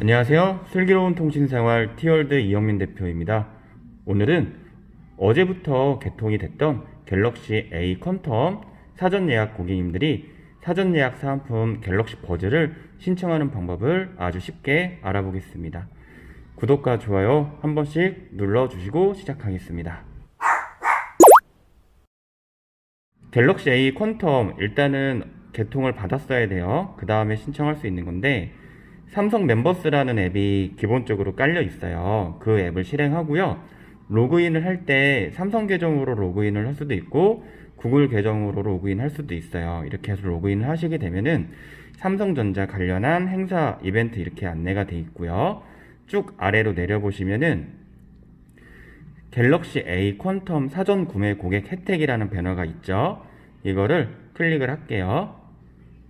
안녕하세요. 슬기로운 통신생활 티월드 이영민 대표입니다. 오늘은 어제부터 개통이 됐던 갤럭시 A 퀀텀 사전 예약 고객님들이 사전 예약 사은품 갤럭시 버즈를 신청하는 방법을 아주 쉽게 알아보겠습니다. 구독과 좋아요 한 번씩 눌러주시고 시작하겠습니다. 갤럭시 A 퀀텀 일단은 개통을 받았어야 돼요. 그 다음에 신청할 수 있는 건데 삼성 멤버스라는 앱이 기본적으로 깔려 있어요. 그 앱을 실행하고요. 로그인을 할 때 삼성 계정으로 로그인을 할 수도 있고 구글 계정으로 로그인 할 수도 있어요. 이렇게 해서 로그인을 하시게 되면은 삼성전자 관련한 행사 이벤트 이렇게 안내가 돼 있고요. 쭉 아래로 내려보시면은 갤럭시 A 퀀텀 사전 구매 고객 혜택이라는 배너가 있죠. 이거를 클릭을 할게요.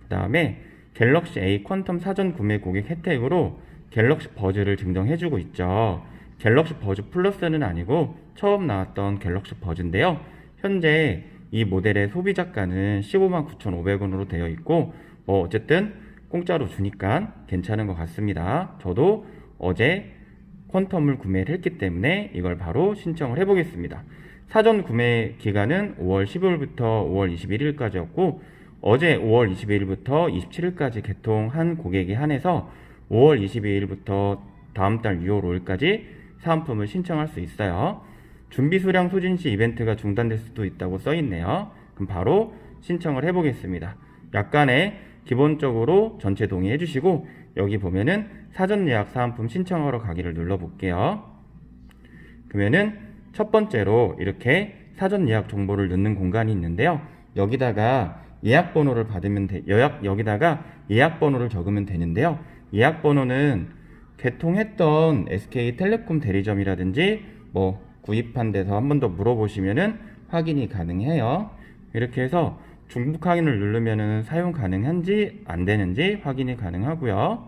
그 다음에 갤럭시 A 퀀텀 사전 구매 고객 혜택으로 갤럭시 버즈를 증정해주고 있죠. 갤럭시 버즈 플러스는 아니고 처음 나왔던 갤럭시 버즈인데요. 현재 이 모델의 소비자가는 15만 9,500원으로 되어 있고 뭐 어쨌든 공짜로 주니까 괜찮은 것 같습니다. 저도 어제 퀀텀을 구매를 했기 때문에 이걸 바로 신청을 해보겠습니다. 사전 구매 기간은 5월 15일부터 5월 21일까지였고 어제 5월 22일부터 27일까지 개통한 고객에 한해서 5월 22일부터 다음 달 6월 5일까지 사은품을 신청할 수 있어요. 준비 수량 소진 시 이벤트가 중단될 수도 있다고 써 있네요. 그럼 바로 신청을 해보겠습니다. 약간의 기본적으로 전체 동의해 주시고 여기 보면은 사전 예약 사은품 신청하러 가기를 눌러 볼게요. 그러면은 첫 번째로 이렇게 사전 예약 정보를 넣는 공간이 있는데요. 여기다가 예약 번호를 받으면 돼, 예약, 여기다가 예약 번호를 적으면 되는데요. 예약 번호는 개통했던 SK텔레콤 대리점이라든지 뭐 구입한 데서 한 번 더 물어보시면은 확인이 가능해요. 이렇게 해서 중복 확인을 누르면은 사용 가능한지 안 되는지 확인이 가능하고요.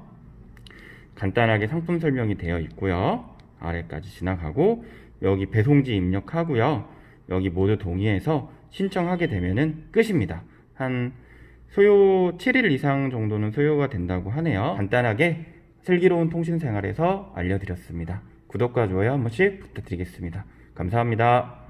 간단하게 상품 설명이 되어 있고요. 아래까지 지나가고 여기 배송지 입력하고요. 여기 모두 동의해서 신청하게 되면은 끝입니다. 한 소요 7일 이상 정도는 소요가 된다고 하네요. 간단하게 슬기로운 통신 생활에서 알려드렸습니다. 구독과 좋아요 한 번씩 부탁드리겠습니다. 감사합니다.